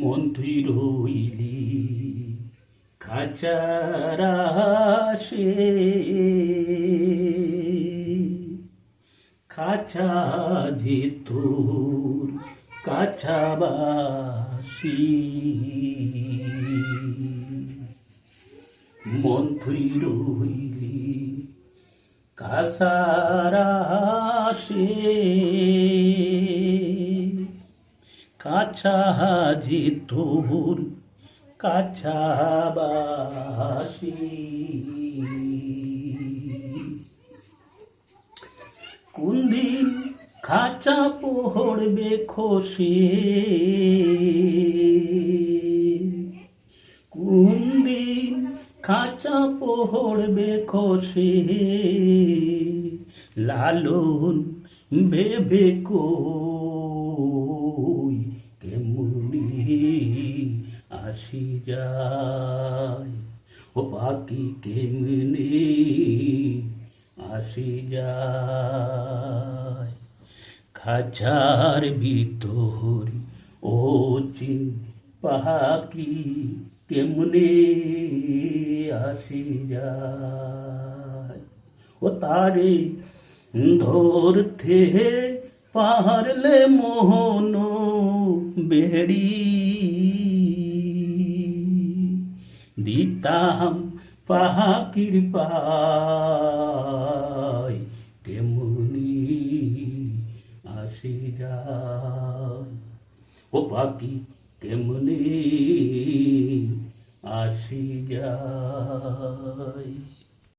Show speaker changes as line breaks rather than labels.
মন্ত্রী রইলি খাচারাসে খাচা যে তোর কাছাবাসি। মন্ত্রী রইলি কাসারাসে কাছাজি তোর কাছাবাসি কোন দিন খাঁচা পড়বে খসে? কোন দিন খাঁচা পড়বে খসে? লালন ভেবে কই কেমনি আসি যায় ও পাখি কেমনি আসি যায় খাঁচার ভিতর ও চিন পাখি কেমনে আসি যায় ও তারে ধরতে পারলে মোহন বেড়ি দিতাম পাহা পায় কেমনি আসি ও পাকি কেমনি আসি যায়?